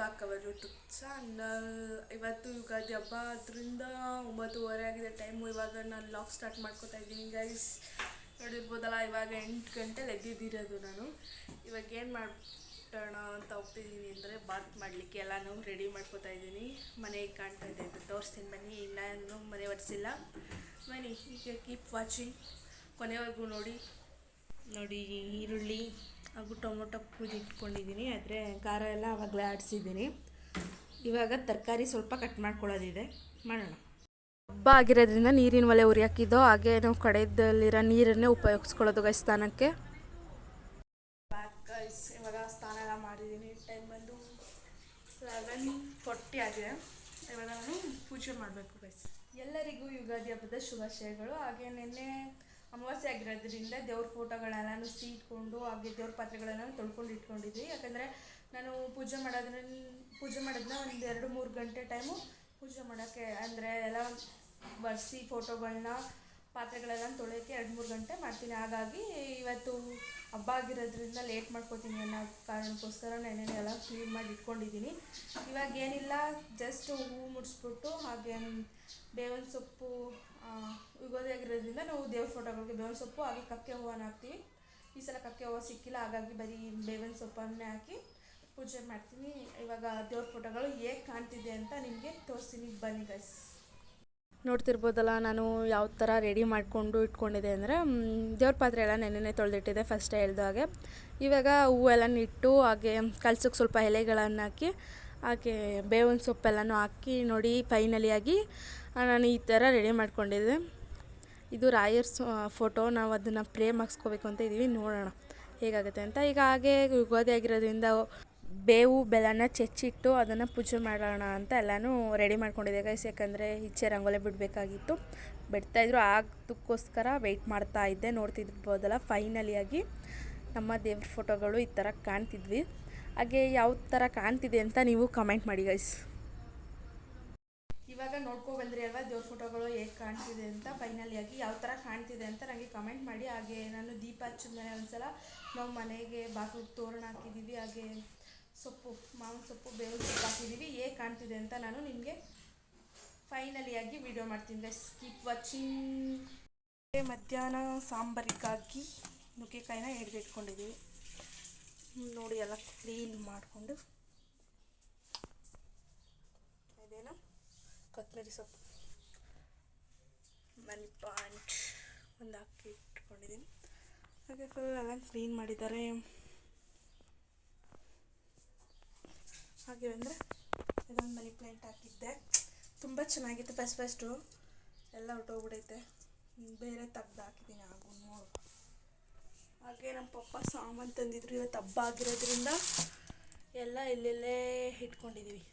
Back our YouTube channel. ಇವತ್ತು ಯುಗಾದಿ ಹಬ್ಬ, ಅದರಿಂದ ಒಂಬತ್ತುವರೆ ಆಗಿದೆ ಟೈಮು ಇವಾಗ ನಾನು ಲಾಕ್ ಸ್ಟಾರ್ಟ್ ಮಾಡ್ಕೊತಾ ಇದ್ದೀನಿ ಗೈಸ್ ನೋಡಿರ್ಬೋದಲ್ಲ, ಇವಾಗ ಎಂಟು ಗಂಟೆಲಿ ಎದ್ದಿದ್ದಿರೋದು ನಾನು. ಇವಾಗ ಏನು ಮಾಡೋಣ ಅಂತ ಹೋಗ್ತಿದ್ದೀನಿ ಅಂದರೆ ಬಾತ್ ಮಾಡಲಿಕ್ಕೆ ಎಲ್ಲನೂ ರೆಡಿ ಮಾಡ್ಕೋತಾ ಇದ್ದೀನಿ. ಮನೆಗೆ ಕಾಣ್ತಾ ಇದೆ ಅಂತ ತೋರಿಸ್ತೀನಿ ಬನ್ನಿ. ಇನ್ನೂ ಮನೆ ಒರೆಸಿಲ್ಲ. ಬನ್ನಿ, ಈಗ ಕೀಪ್ ವಾಚಿಂಗ್ ಕೊನೆವರೆಗೂ ನೋಡಿ. ನೋಡಿ, ಈರುಳ್ಳಿ. ಹಾಗೂ ಟೊಮೊಟೊ ಕುದಿ ಇಟ್ಕೊಂಡಿದ್ದೀನಿ ಆದರೆ ಖಾರ ಎಲ್ಲ ಆವಾಗಲೇ ಆಡಿಸಿದ್ದೀನಿ. ಇವಾಗ ತರಕಾರಿ ಸ್ವಲ್ಪ ಕಟ್ ಮಾಡ್ಕೊಳ್ಳೋದಿದೆ. ಮಾಡೋಣ. ಹಬ್ಬ ಆಗಿರೋದ್ರಿಂದ ನೀರಿನ ಒಲೆ ಉರಿ ಹಾಕಿದ್ದು ಹಾಗೆ ನಾವು ಕಡೆಯದಲ್ಲಿರೋ ನೀರನ್ನೇ ಉಪಯೋಗಿಸ್ಕೊಳ್ಳೋದು ಗೈ ಸ್ನಾನಕ್ಕೆ ಗೈಸ್ ಇವಾಗ ಸ್ನಾನ ಎಲ್ಲ ಮಾಡಿದ್ದೀನಿ. ಟೈಮ್ ಬಂದು ಲೆವೆನ್ ಫೋರ್ಟಿ ಆಗಿದೆ. ಇವಾಗ ನಾನು ಪೂಜೆ ಮಾಡಬೇಕು ಗೈಸ್ ಎಲ್ಲರಿಗೂ ಯುಗಾದಿ ಹಬ್ಬದ ಶುಭಾಶಯಗಳು. ಹಾಗೆ ನಿನ್ನೆ ಅಮಾವಾಸ್ಯೆ ಆಗಿರೋದ್ರಿಂದ ದೇವ್ರ ಫೋಟೋಗಳೆಲ್ಲನೂ ಸೀಟ್ಕೊಂಡು ಹಾಗೆ ದೇವ್ರ ಪಾತ್ರೆಗಳನ್ನ ತೊಳ್ಕೊಂಡು ಇಟ್ಕೊಂಡಿದ್ವಿ. ಯಾಕಂದರೆ ನಾನು ಪೂಜೆ ಮಾಡೋದನ್ನ ಪೂಜೆ ಮಾಡೋದನ್ನ ಒಂದು ಎರಡು ಮೂರು ಗಂಟೆ ಟೈಮು ಪೂಜೆ ಮಾಡೋಕ್ಕೆ ಅಂದರೆ ಎಲ್ಲ ಬರ್ಸಿ ಫೋಟೋಗಳನ್ನ ಪಾತ್ರೆಗಳೆಲ್ಲ ತೊಳೆಯೋಕ್ಕೆ ಎರಡು ಮೂರು ಗಂಟೆ ಮಾಡ್ತೀನಿ. ಹಾಗಾಗಿ ಇವತ್ತು ಹಬ್ಬ ಆಗಿರೋದ್ರಿಂದ ಲೇಟ್ ಮಾಡ್ಕೋತೀನಿ ಅನ್ನೋ ಕಾರಣಕ್ಕೋಸ್ಕರ ನೆನೆ ಎಲ್ಲ ಕ್ಲೀನ್ ಮಾಡಿ ಇಟ್ಕೊಂಡಿದ್ದೀನಿ. ಇವಾಗ ಏನಿಲ್ಲ ಜಸ್ಟ್ ಹೂವು ಮುಡಿಸ್ಬಿಟ್ಟು ಹಾಗೆ ಬೇವಿನ ಸೊಪ್ಪು ಆ, ಆಗಿರೋದ್ರಿಂದ ನಾವು ದೇವ್ರ ಫೋಟೋಗಳಿಗೆ ಬೇವಿನ ಸೊಪ್ಪು, ಹಾಗೆ ಕಕ್ಕೆ ಹೂವನ್ನ ಹಾಕ್ತೀವಿ. ಈ ಸಲ ಕಕ್ಕೆ ಹೂವು ಸಿಕ್ಕಿಲ್ಲ, ಹಾಗಾಗಿ ಬರೀ ಬೇವಿನ ಸೊಪ್ಪನ್ನೇ ಹಾಕಿ ಪೂಜೆ ಮಾಡ್ತೀನಿ. ಇವಾಗ ದೇವ್ರ ಫೋಟೋಗಳು ಹೇಗೆ ಕಾಣ್ತಿದೆ ಅಂತ ನಿಮಗೆ ತೋರಿಸ್ತೀನಿ. ಬನ್ನಿ ಗೈಸ್ ನೋಡ್ತಿರ್ಬೋದಲ್ಲ, ನಾನು ಯಾವ ಥರ ರೆಡಿ ಮಾಡಿಕೊಂಡು ಇಟ್ಕೊಂಡಿದ್ದೆ ಅಂದರೆ ದೇವ್ರ ಪಾತ್ರೆ ಎಲ್ಲ ನೆನೆ ತೊಳೆದಿಟ್ಟಿದ್ದೆ ಫಸ್ಟೇ ಹೇಳ್ದ ಹಾಗೆ. ಇವಾಗ ಹೂವೆಲ್ಲ ಇಟ್ಟು ಹಾಗೆ ಕಲ್ಸಕ್ಕೆ ಸ್ವಲ್ಪ ಎಲೆಗಳನ್ನು ಹಾಕಿ, ಹಾಗೆ ಬೇವಿನ ಸೊಪ್ಪೆಲ್ಲನೂ ಹಾಕಿ ನೋಡಿ ಫೈನಲಿಯಾಗಿ ನಾನು ಈ ಥರ ರೆಡಿ ಮಾಡ್ಕೊಂಡಿದ್ದೆ. ಇದು ರಾಯರ್ಸ್ ಫೋಟೋ, ನಾವು ಅದನ್ನು ಫ್ರೇಮ್ ಹಾಕ್ಸ್ಕೋಬೇಕು ಅಂತ ಇದ್ದೀವಿ ನೋಡೋಣ ಹೇಗಾಗುತ್ತೆ ಅಂತ. ಈಗ ಹಾಗೆ ಯುಗಾದಿ ಆಗಿರೋದ್ರಿಂದ ಬೇವು, ಬೆಲ್ಲನ ಚೆಚ್ಚಿಟ್ಟು ಅದನ್ನು ಪೂಜೆ ಮಾಡೋಣ ಅಂತ ಎಲ್ಲನೂ ರೆಡಿ ಮಾಡ್ಕೊಂಡಿದ್ದೆ ಗೈಸ್ ಯಾಕಂದರೆ ಈಚೆ ರಂಗೋಲೆ ಬಿಡಬೇಕಾಗಿತ್ತು. ಬಿಡ್ತಾಯಿದ್ರು ಆಗದಕ್ಕೋಸ್ಕರ ವೆಯ್ಟ್ ಮಾಡ್ತಾ ಇದ್ದೆ. ನೋಡ್ತಿರ್ಬೋದಲ್ಲ ಫೈನಲಿಯಾಗಿ ನಮ್ಮ ದೇವ್ರ ಫೋಟೋಗಳು ಈ ಥರ ಕಾಣ್ತಿದ್ವಿ. ಹಾಗೆ ಯಾವ ಥರ ಕಾಣ್ತಿದೆ ಅಂತ ನೀವು ಕಮೆಂಟ್ ಮಾಡಿ ಗೈಸ್ ಇವಾಗ ನೋಡ್ಕೊ ಬಂದ್ರಿ ಅಲ್ವಾ? ದೇವ್ರ ಫೋಟೋಗಳು ಹೇಗೆ ಕಾಣ್ತಿದೆ ಅಂತ ಫೈನಲಿಯಾಗಿ ಯಾವ ಥರ ಕಾಣ್ತಿದೆ ಅಂತ ನನಗೆ ಕಮೆಂಟ್ ಮಾಡಿ. ಹಾಗೆ ನಾನು ದೀಪ ಹಚ್ಚಿದ್ಮೇಲೆ ಒಂದ್ಸಲ ನಾವು ಮನೆಗೆ ಬಾಗಿಲು ತೋರಣ ಹಾಕಿದ್ದೀವಿ ಹಾಗೆ ಸೊಪ್ಪು, ಮಾವಿನ ಸೊಪ್ಪು, ಬೇವಿನ ಸೊಪ್ಪು ಹಾಕಿದ್ದೀವಿ ಹೇಗೆ ಕಾಣ್ತಿದೆ ಅಂತ ನಾನು ನಿಮಗೆ ಫೈನಲಿ ಆಗಿ ವಿಡಿಯೋ ಮಾಡ್ತೀನಿ ಗೈಸ್ ಕೀಪ್ ವಾಚಿಂಗ್ ಮಧ್ಯಾಹ್ನ ಸಾಂಬಾರಿಗಾಗಿ ನುಗ್ಗೆಕಾಯಿನ ಹಿಡಿದಿಟ್ಕೊಂಡಿದ್ದೀವಿ ನೋಡಿ ಎಲ್ಲ ಕ್ಲೀನ್ ಮಾಡಿಕೊಂಡು. ಕೊತ್ತಂಬರಿ ಸೊಪ್ಪು ಮನಿ ಪ್ಲಾಂಟ್ ಒಂದು ಹಾಕಿ ಇಟ್ಕೊಂಡಿದ್ದೀನಿ. ಹಾಗೆ ಫುಲ್ ಎಲ್ಲ ಕ್ಲೀನ್ ಮಾಡಿದ್ದಾರೆ. ಹಾಗೆ ಅಂದರೆ ಇದೊಂದು ಮನಿ ಪ್ಲಾಂಟ್ ಹಾಕಿದ್ದೆ. ತುಂಬ ಚೆನ್ನಾಗಿತ್ತು ಫಸ್ಟ್ ಫಸ್ಟು. ಎಲ್ಲ ಹೊಟ್ಟೋಗ್ಬಿಡೈತೆ ಬೇರೆ ತೆಗ್ದು ಹಾಕಿದ್ದೀನಿ ಹಾಗೂ ನೋಡು. ಹಾಗೆ ನಮ್ಮ ಪಪ್ಪ ಸಾಮಾನು ತಂದಿದ್ರು. ಇವತ್ತು ಹಬ್ಬ ಆಗಿರೋದ್ರಿಂದ ಎಲ್ಲ ಇಲ್ಲೆಲ್ಲೇ ಇಟ್ಕೊಂಡಿದ್ದೀವಿ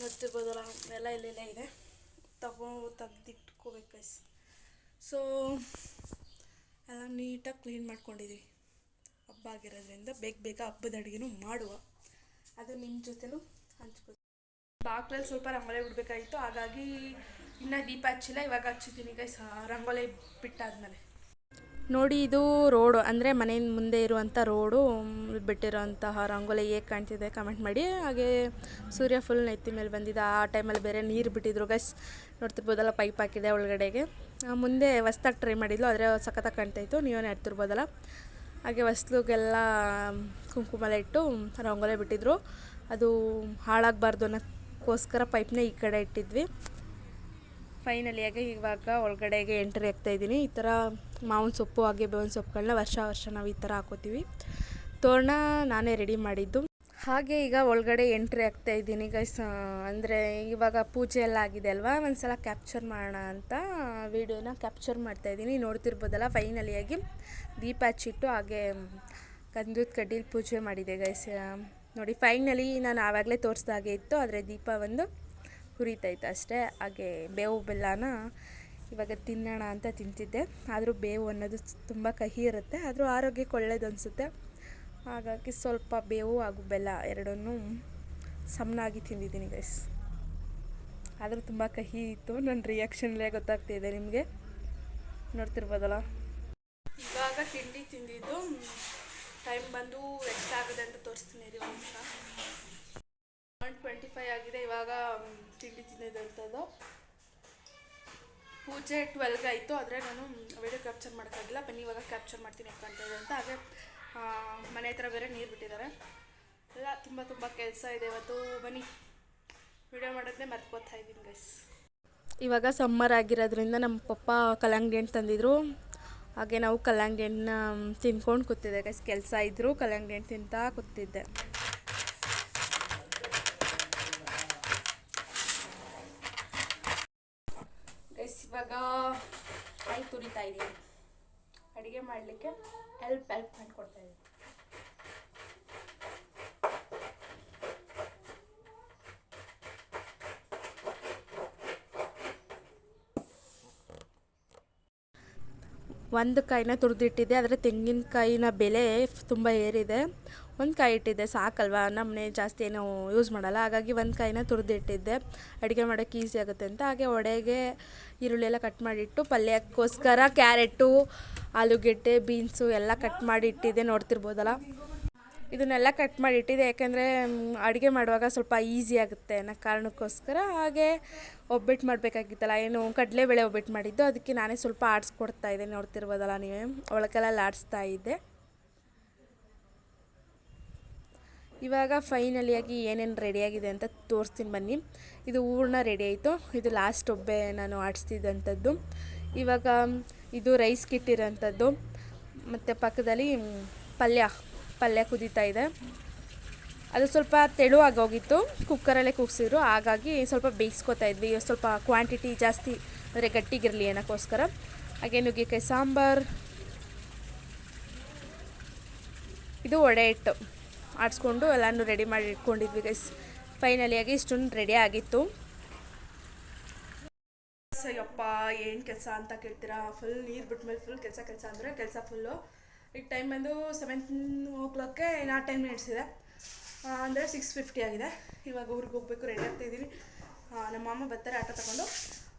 ನೋಡ್ತಿರ್ಬೋದಲ್ಲ ಎಲ್ಲ ಇಲ್ಲೆಲ್ಲ ಇದೆ. ತಗೋ, ತೆಗ್ದಿಟ್ಕೋಬೇಕು ಗೈಸ್ ಸೊ ಎಲ್ಲ ನೀಟಾಗಿ ಕ್ಲೀನ್ ಮಾಡ್ಕೊಂಡಿದ್ದೀವಿ ಹಬ್ಬ ಆಗಿರೋದ್ರಿಂದ ಬೇಗ ಬೇಗ ಹಬ್ಬದ ಅಡುಗೆನೂ ಮಾಡುವ. ಅದು ನಿಮ್ಮ ಜೊತೆಲೂ ಹಂಚ್ಬೋದು. ಬಾಕ್ಲಲ್ಲಿ ಸ್ವಲ್ಪ ರಂಗೋಲಿ ಬಿಡಬೇಕಾಗಿತ್ತು. ಹಾಗಾಗಿ ಇನ್ನೂ ದೀಪ ಹಚ್ಚಿಲ್ಲ, ಇವಾಗ ಹಚ್ಚಿದ್ದೀನಿ ಗೈಸ್ ರಂಗೋಲಿ ಬಿಟ್ಟಾದ್ಮೇಲೆ. ನೋಡಿ ಇದು ರೋಡು, ಅಂದರೆ ಮನೆ ಮುಂದೆ ಇರುವಂಥ ರೋಡು ಬಿಟ್ಟಿರೋಂತಹ ರಂಗೋಲಿ ಹೇಗೆ ಕಾಣ್ತಿದೆ ಕಮೆಂಟ್ ಮಾಡಿ. ಹಾಗೆ ಸೂರ್ಯ ಫುಲ್ ನೆತ್ತಿ ಮೇಲೆ ಬಂದಿದ್ದ ಆ ಟೈಮಲ್ಲಿ ಬೇರೆ ನೀರು ಬಿಟ್ಟಿದ್ರು ಗಸ್ ನೋಡ್ತಿರ್ಬೋದಲ್ಲ ಪೈಪ್ ಹಾಕಿದೆ ಒಳಗಡೆಗೆ. ಮುಂದೆ ಹೊಸ್ದಾಗಿ ಟ್ರೈ ಮಾಡಿದ್ಲು, ಆದರೆ ಸಖತ್ತಾಗಿ ಕಾಣ್ತಾಯಿತ್ತು ನೀವೇ ನೋಡ್ತಿರ್ಬೋದಲ್ಲ. ಹಾಗೆ ಹೊಸ್ಲುಗೆಲ್ಲ ಕುಂಕುಮ ಎಲ್ಲ ಇಟ್ಟು ರಂಗೋಲೆ ಬಿಟ್ಟಿದ್ರು. ಅದು ಹಾಳಾಗಬಾರ್ದು ಅನ್ನೋಕ್ಕೋಸ್ಕರ ಪೈಪ್ನೇ ಈ ಕಡೆ ಇಟ್ಟಿದ್ವಿ. ಫೈನಲಿಯಾಗಿ ಇವಾಗ ಒಳಗಡೆಗೆ ಎಂಟ್ರಿ ಆಗ್ತಾ ಇದ್ದೀನಿ. ಈ ಥರ ಮಾವಿನ ಸೊಪ್ಪು, ಹಾಗೆ ಬೇವಿನ ಸೊಪ್ಪುಗಳನ್ನ ವರ್ಷ ವರ್ಷ ನಾವು ಈ ಥರ ಹಾಕೋತೀವಿ. ತೋರಣ ನಾನೇ ರೆಡಿ ಮಾಡಿದ್ದು. ಹಾಗೆ ಈಗ ಒಳಗಡೆ ಎಂಟ್ರಿ ಆಗ್ತಾ ಇದ್ದೀನಿ. ಗೈಸ್ ಅಂದರೆ ಇವಾಗ ಪೂಜೆ ಎಲ್ಲ ಆಗಿದೆ ಅಲ್ವಾ? ಒಂದ್ಸಲ ಕ್ಯಾಪ್ಚರ್ ಮಾಡೋಣ ಅಂತ ವಿಡಿಯೋನ ಕ್ಯಾಪ್ಚರ್ ಮಾಡ್ತಾ ಇದ್ದೀನಿ. ನೋಡ್ತಿರ್ಬೋದಲ್ಲ ಫೈನಲಿಯಾಗಿ ದೀಪ ಹಚ್ಚಿಟ್ಟು ಹಾಗೆ ಕಂದೂತ್ ಕಡ್ಡಿಲಿ ಪೂಜೆ ಮಾಡಿದೆ ಗೈಸ್ ನೋಡಿ ಫೈನಲಿ ನಾನು ಆವಾಗಲೇ ತೋರಿಸ್ದಾಗೆ ಇತ್ತು, ಆದರೆ ದೀಪ ಒಂದು ಹುರಿತೈತೆ ಅಷ್ಟೇ. ಹಾಗೆ ಬೇವು ಬೆಲ್ಲನ ಇವಾಗ ತಿನ್ನೋಣ ಅಂತ ತಿಂತಿದ್ದೆ. ಆದರೂ ಬೇವು ಅನ್ನೋದು ತುಂಬ ಕಹಿ ಇರುತ್ತೆ. ಆದರೂ ಆರೋಗ್ಯಕ್ಕೆ ಒಳ್ಳೇದು ಅನಿಸುತ್ತೆ. ಹಾಗಾಗಿ ಸ್ವಲ್ಪ ಬೇವು ಹಾಗೂ ಬೆಲ್ಲ ಎರಡನ್ನೂ ಸಮನಾಗಿ ತಿಂದಿದ್ದೀನಿ ಗೈಸ್ ಆದರೂ ತುಂಬ ಕಹಿ ಇತ್ತು. ನನ್ನ ರಿಯಾಕ್ಷನ್ಲೇ ಗೊತ್ತಾಗ್ತಿದೆ ನಿಮಗೆ. ನೋಡ್ತಿರ್ಬೋದಲ್ಲ? ಇವಾಗ ತಿಂಡಿ ತಿಂದಿದ್ದು ಟೈಮ್ ಬಂದು ಎಷ್ಟಾಗಿದೆ ಅಂತ ತೋರಿಸ್ತೀನಿ ರೀ ಒಂದು ಒನ್ ಟ್ವೆಂಟಿ ಫೈವ್ ಆಗಿದೆ, ಇವಾಗ ತಿಂಡಿ ತಿನ್ನೋದಂಥದ್ದು ಪೂಜೆ ಟ್ವೆಲ್ಗೆ ಆಯಿತು, ಆದರೆ ನಾನು ವಿಡಿಯೋ ಕ್ಯಾಪ್ಚರ್ ಮಾಡೋಕ್ಕಾಗಿಲ್ಲ. ಬನ್ನಿ, ಇವಾಗ ಕ್ಯಾಪ್ಚರ್ ಮಾಡ್ತೀನಿ ಯಾಕಂತ ಇದೆ ಅಂತ. ಹಾಗೆ ಮನೆ ಹತ್ರ ಬೇರೆ ನೀರು ಬಿಟ್ಟಿದ್ದಾರೆ. ಎಲ್ಲ ತುಂಬ ತುಂಬ ಕೆಲಸ ಇದೆ ಇವತ್ತು. ಬನ್ನಿ ವಿಡಿಯೋ ಮಾಡೋದನ್ನೇ ಮರ್ತ್ಕೋತಾ ಇದ್ದೀನಿ ಗೈಸ್ ಇವಾಗ ಸಮ್ಮರ್ ಆಗಿರೋದ್ರಿಂದ ನಮ್ಮ ಪಪ್ಪ ಕಲ್ಲಂಗಡಿ ಹಣ್ಣು ತಂದಿದ್ರು. ಹಾಗೆ ನಾವು ಕಲ್ಲಂಗಡಿ ಹಣ್ಣನ್ನ ತಿನ್ಕೊಂಡು ಕೂತಿದ್ದೆ ಗೈಸ್ ಕೆಲಸ ಇದ್ದರು ಕಲ್ಲಂಗಡಿ ಹಣ್ಣು ತಿಂತಾ ಕೂತಿದ್ದೆ ಗೈಸ್ ಇವಾಗ ಕಾಯಿ ತುರಿತಾ ಇದ್ದೀನಿ. ಅಡುಗೆ ಮಾಡಲಿಕ್ಕೆ ಹೆಲ್ಪ್ ಹೆಲ್ಪ್ ಮಾಡಿಕೊಡ್ತಾ ಇದ್ದೀನಿ. ಒಂದು ಕಾಯಿನ ತುರಿದಿಟ್ಟಿದೆ, ಆದರೆ ತೆಂಗಿನಕಾಯಿನ ಬೆಲೆ ತುಂಬ ಏರಿದೆ. ಒಂದು ಕಾಯಿ ಇಟ್ಟಿದ್ದೆ, ಸಾಕಲ್ವಾ? ನಮ್ಮನೆ ಜಾಸ್ತಿ ಏನು ಯೂಸ್ ಮಾಡಲ್ಲ. ಹಾಗಾಗಿ ಒಂದು ಕಾಯಿನ ತುರಿದಿಟ್ಟಿದ್ದೆ. ಅಡುಗೆ ಮಾಡೋಕ್ಕೆ ಈಸಿ ಆಗುತ್ತೆ ಅಂತ. ಹಾಗೆ ಒಡೆಗೆ ಈರುಳ್ಳಿ ಎಲ್ಲ ಕಟ್ ಮಾಡಿಟ್ಟು, ಪಲ್ಯಕ್ಕೋಸ್ಕರ ಕ್ಯಾರೆಟು, ಆಲೂಗೆಡ್ಡೆ, ಬೀನ್ಸು ಎಲ್ಲ ಕಟ್ ಮಾಡಿ ಇಟ್ಟಿದ್ದೆ. ನೋಡ್ತಿರ್ಬೋದಲ್ಲ? ಇದನ್ನೆಲ್ಲ ಕಟ್ ಮಾಡಿ ಇಟ್ಟಿದ್ದೆ ಯಾಕೆಂದರೆ ಅಡುಗೆ ಮಾಡುವಾಗ ಸ್ವಲ್ಪ ಈಸಿ ಆಗುತ್ತೆ ಅನ್ನೋ ಕಾರಣಕ್ಕೋಸ್ಕರ ಹಾಗೆ ಒಬ್ಬಟ್ಟು ಮಾಡಬೇಕಾಗಿತ್ತಲ್ಲ. ಏನು ಕಡಲೆಬೇಳೆ ಒಬ್ಬಟ್ಟು ಮಾಡಿದ್ದು. ಅದಕ್ಕೆ ನಾನೇ ಸ್ವಲ್ಪ ಆಡಿಸ್ಕೊಡ್ತಾ ಇದ್ದೆ. ನೋಡ್ತಿರ್ಬೋದಲ್ಲ ನೀವೇ? ಒಳಕೆಲ್ಲ ಆಡಿಸ್ತಾ ಇದ್ದೆ. ಇವಾಗ ಫೈನಲಿಯಾಗಿ ಏನೇನು ರೆಡಿಯಾಗಿದೆ ಅಂತ ತೋರಿಸ್ತೀನಿ ಬನ್ನಿ. ಇದು ಹೂರ್ಣ ರೆಡಿ ಆಯಿತು. ಇದು ಲಾಸ್ಟ್ ಒಬ್ಬೆ ನಾನು ಆಡಿಸ್ತಿದ್ದಂಥದ್ದು. ಇವಾಗ ಇದು ರೈಸ್ ಕಿಟ್ಟಿರೋಂಥದ್ದು. ಮತ್ತು ಪಕ್ಕದಲ್ಲಿ ಪಲ್ಯ. ಪಲ್ಯ ಕುದೀತಾ ಇದೆ. ಅದು ಸ್ವಲ್ಪ ತೆಳುವಾಗಿ ಹೋಗಿತ್ತು ಕುಕ್ಕರಲ್ಲೇ ಕೂಗಿಸಿದ್ರು. ಹಾಗಾಗಿ ಸ್ವಲ್ಪ ಬೇಯಿಸ್ಕೊತಾ ಇದ್ವಿ. ಸ್ವಲ್ಪ ಕ್ವಾಂಟಿಟಿ ಜಾಸ್ತಿ, ಅಂದರೆ ಗಟ್ಟಿಗಿರಲಿ ಅನ್ನೋಕ್ಕೋಸ್ಕರ. ಹಾಗೆ ನುಗ್ಗೆಕಾಯಿ, ಸಾಂಬಾರು. ಇದು ಒಡೆ ಇಟ್ಟು ಆಡಿಸ್ಕೊಂಡು ಎಲ್ಲನೂ ರೆಡಿ ಮಾಡಿ ಇಟ್ಕೊಂಡಿದ್ವಿ ಗೈಸ್ ಫೈನಲಿಯಾಗಿ ಇಷ್ಟೊಂದು ರೆಡಿ ಆಗಿತ್ತು. ಅಯ್ಯಪ್ಪ ಏನು ಕೆಲಸ ಅಂತ ಕೇಳ್ತೀರಾ? ಫುಲ್ ನೀರು ಬಿಟ್ಮೇಲೆ ಫುಲ್ ಕೆಲಸ ಕೆಲಸ ಅಂದರೆ ಕೆಲಸ ಫುಲ್ಲು ಈಗ ಟೈಮ್ ಬಂದು ಸೆವೆನ್ ಓ ಕ್ಲಾಕ್ಗೆ ನಾ ಮಿನಿಟ್ಸ್ ಇದೆ. ಅಂದರೆ ಸಿಕ್ಸ್ ಫಿಫ್ಟಿ ಆಗಿದೆ. ಇವಾಗ ಊರಿಗೆ ಹೋಗ್ಬೇಕು ರೆಡಿ ಆಗ್ತಾಯಿದ್ದೀನಿ ನಮ್ಮ ಮಾಮ ಬರ್ತಾರೆ, ಆಟೋ ತಗೊಂಡು.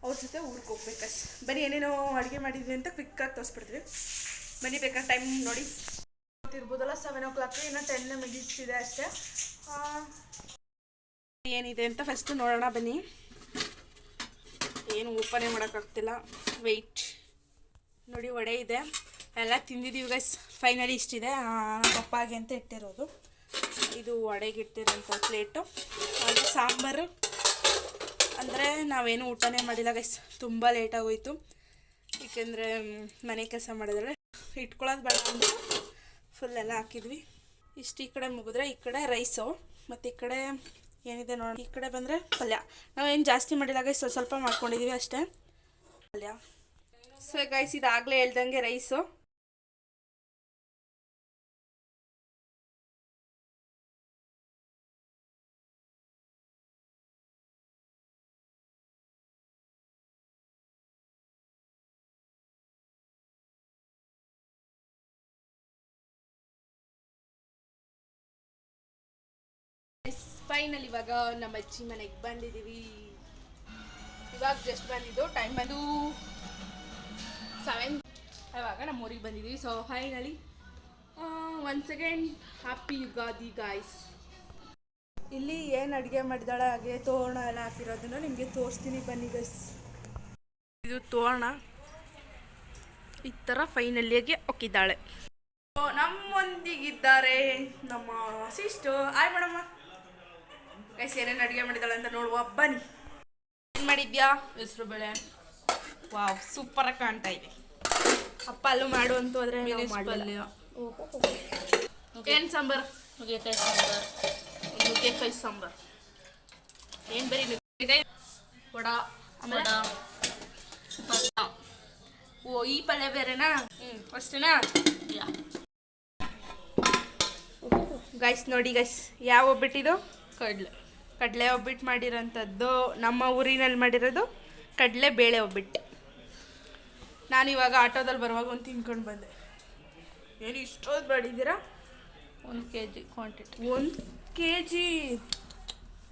ಅವ್ರ ಜೊತೆ ಊರಿಗೆ ಹೋಗ್ಬೇಕು. ಬನ್ನಿ, ಏನೇನೋ ಅಡುಗೆ ಮಾಡಿದ್ವಿ ಅಂತ ಕ್ವಿಕ್ಕಾಗಿ ತೋರಿಸ್ಬಿಡ್ತೀವಿ. ಬನ್ನಿ, ಬೇಕಾದ ಟೈಮ್ ನೋಡಿ. ಗೊತ್ತಿರ್ಬೋದಲ್ಲ ಸೆವೆನ್ ಓ ಕ್ಲಾಕ್ಗೆ ಇನ್ನೂ ಟೆನ್ ಮಿನಿಟ್ಸ್ ಅಷ್ಟೇ. ಏನಿದೆ ಅಂತ ಫಸ್ಟು ನೋಡೋಣ, ಬನ್ನಿ. ಏನು ಓಪನೇ ಮಾಡೋಕ್ಕಾಗ್ತಿಲ್ಲ ವೆಯ್ಟ್ ನೋಡಿ ವಡೆ ಇದೆ. ಎಲ್ಲ ತಿಂದಿದ್ದೀವಿ ಗೈಸ್ ಫೈನಲಿ ಇಷ್ಟಿದೆ. ಪಪ್ಪಾಗೆ ಅಂತ ಇಟ್ಟಿರೋದು. ಇದು ವಡೆಗೆ ಇಟ್ಟಿರೋಂಥ ಪ್ಲೇಟು ಹಾಗೆ ಸಾಂಬಾರು. ಅಂದರೆ ನಾವೇನು ಊಟನೇ ಮಾಡಿಲ್ಲ ಗೈಸ್ ತುಂಬ ಲೇಟಾಗೋಯ್ತು ಏಕೆಂದರೆ ಮನೆ ಕೆಲಸ ಮಾಡಿದ್ರೆ ಇಟ್ಕೊಳ್ಳೋದು ಬೇಡ ಅಂತ ಫುಲ್ ಎಲ್ಲ ಹಾಕಿದ್ವಿ. ಇಷ್ಟು ಈ ಕಡೆ ಮುಗಿದ್ರೆ ಈ ಕಡೆ ರೈಸು ಮತ್ತು ಈ ಕಡೆ ಏನಿದೆ ನೋಡಿ ಈ ಕಡೆ ಬಂದರೆ ಪಲ್ಯ. ನಾವೇನು ಜಾಸ್ತಿ ಮಾಡಿಲ್ಲ ಗೈಸ್ ಸ್ವಲ್ಪ ಸ್ವಲ್ಪ ಮಾಡ್ಕೊಂಡಿದ್ದೀವಿ ಅಷ್ಟೇ. ಪಲ್ಯ. ಸೊ ಗೈಸ್ ಇದಾಗಲೇ ಹೇಳ್ದಂಗೆ ರೈಸು ಫೈನಲ್ ಇವಾಗ ನಮ್ಮ ಅಜ್ಜಿ ಮನೆಗೆ ಬಂದಿದ್ದೀವಿ ಇವಾಗ ಜಸ್ಟ್ ಬಂದಿದ್ದು ಟೈಮ್ ಬಂದು ಸೆವೆನ್ ಇವಾಗ ನಮ್ಮ ಊರಿಗೆ ಬಂದಿದ್ದೀವಿ so finally one second happy Ugadi guys ಇಲ್ಲಿ ಏನು ಅಡುಗೆ ಮಾಡಿದಾಳೆ ಹಾಗೆ ತೋರಣ ಎಲ್ಲ ಹಾಕಿರೋದನ್ನ ನಿಮಗೆ ತೋರಿಸ್ತೀನಿ ಬನ್ನಿ ಗೈಸ್ ಇದು ತೋರಣ. ಈ ಥರ ಫೈನಲಿಯಾಗಿ ಹಾಕಿದ್ದಾಳೆ. ಸೊ, ನಮ್ಮೊಂದಿಗಿದ್ದಾರೆ ನಮ್ಮ ಸಿಸ್ಟು ಆಯ್ ಮೇಡಮ್ಮ ಗೈಸ್ ಏನೇನು ಅಡುಗೆ ಮಾಡಿದಾಳೆ ಅಂತ ನೋಡುವ. ಬನ್ನಿ. ಏನು ಮಾಡಿದ್ಯಾ? ಹೆಸರು ಬೇಳೆ. ವಾ ಸೂಪರ್ ಆಗಿ ಕಾಣ್ತಾ ಇದೆ. ಅಪ್ಪ ಅಲ್ಲೂ ಮಾಡುವಂತೂ ಅಂತ ಹೋದ್ರೆ ಪಲ್ಯ ಏನು ಸಾಂಬಾರು? ನುಗ್ಗೆಕಾಯಿ ಸಾಂಬಾರ್. ನುಗ್ಗೆಕಾಯಿ ಸಾಂಬಾರ್. ಏನು ಬರೀ ನುಗ್ಗೆಕಾಯಿ? ವಡ. ವಡ. ಪಲ್ಯ. ಓ ಈ ಪಲ್ಯ ಬೇರೆನಾ? ಹ್ಞೂ ಅಷ್ಟೇನಾ? ಗೈಸ್ ನೋಡಿ ಗೈಸ್ ಯಾವ ಒಬ್ಬಿಟ್ಟಿದು? ಕಡಲೆ. ಕಡಲೆ ಒಬ್ಬಿಟ್ಟು ಮಾಡಿರೋಂಥದ್ದು ನಮ್ಮ ಊರಿನಲ್ಲಿ ಮಾಡಿರೋದು ಕಡಲೆ ಬೇಳೆ ಒಬ್ಬಿಟ್ಟು. ನಾನು ಇವಾಗ ಆಟೋದಲ್ಲಿ ಬರುವಾಗ ಒಂದು ತಿನ್ಕೊಂಡು ಬಂದೆ. ಏನು ಇಷ್ಟೊಂದು ಮಾಡಿದ್ದೀರಾ? ಒಂದು ಕೆ ಜಿ ಕ್ವಾಂಟಿಟಿ ಒಂದು ಕೆ ಜಿ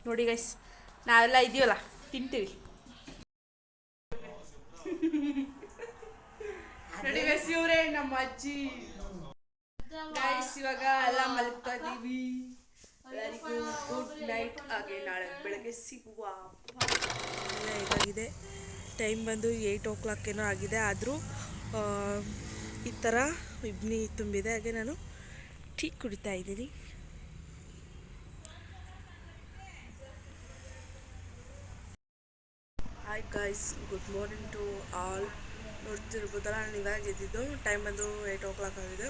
ನೋಡಿ ಗೈಸ್ ನಾವೆಲ್ಲ ಇದೀವಲ್ಲ ತಿಂತೀವಿ. ನೋಡಿ ಗೈಸ್ ಇವರೇ ನಮ್ಮ ಅಜ್ಜಿ. ಗೈಸ್ ಇವಾಗ ಎಲ್ಲ ಮಲ್ತಾ ಇದೀವಿ ಎಲ್ಲರಿಗೂ ಗುಡ್ ನೈಟ್ ಹಾಗೆ ನಾಳೆ ಬೆಳಗ್ಗೆ ಸಿಗುವ ಎಲ್ಲ ಇದಾಗಿದೆ. ಟೈಮ್ ಬಂದು ಏಯ್ಟ್ ಓ ಕ್ಲಾಕ್ ಏನೋ ಆಗಿದೆ. ಆದರೂ ಈ ಥರ ಇಬ್ನಿ ತುಂಬಿದೆ. ಹಾಗೆ ನಾನು ಟೀ ಕುಡಿತಾ ಇದ್ದೀನಿ. Hi guys good morning to all ನೋಡ್ತಿರ್ಬೋದಲ್ಲ ನಾನು ಇವಾಗ ಎದ್ದಿದ್ದು. ಟೈಮ್ ಬಂದು ಏಯ್ಟ್ ಓ ಕ್ಲಾಕ್ ಆಗಿದೆ.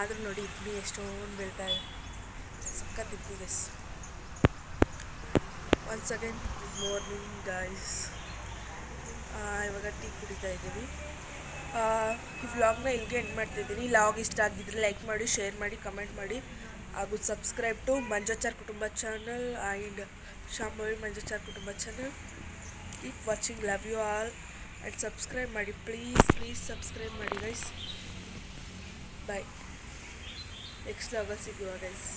ಆದರೂ ನೋಡಿ ಇಡ್ಲಿ ಎಷ್ಟೊಂದು ಬೀಳ್ತಾ ಇದೆ. ಸಖತ್ idli guys once again good morning guys ಇವಾಗ ಟೀ ಕುಡಿತಾ ಇದ್ದೀನಿ. ಆ, ಈ ವ್ಲಾಗ್ನ ಇಲ್ಲಿಗೆ ಎಂಡ್ ಮಾಡ್ತಿದ್ದೀನಿ ಲಾಗ್ ಇಷ್ಟ ಆಗಿದ್ರೆ ಲೈಕ್ ಮಾಡಿ ಶೇರ್ ಮಾಡಿ ಕಮೆಂಟ್ ಮಾಡಿ. ಹಾಗೂ subscribe to ಮಂಜಾಚಾರ್ Kutumba channel and Shambhavi Manjachar Kutumba channel keep watching love you all and subscribe ಮಾಡಿ. ಪ್ಲೀಸ್ ಪ್ಲೀಸ್ ಸಬ್ಸ್ಕ್ರೈಬ್ ಮಾಡಿ ಗೈಸ್ ಬಾಯ್ ನೆಕ್ಸ್ಟ್ ಲಾಗಲ್ಲಿ ಸಿಗುವ ಗೈಸ್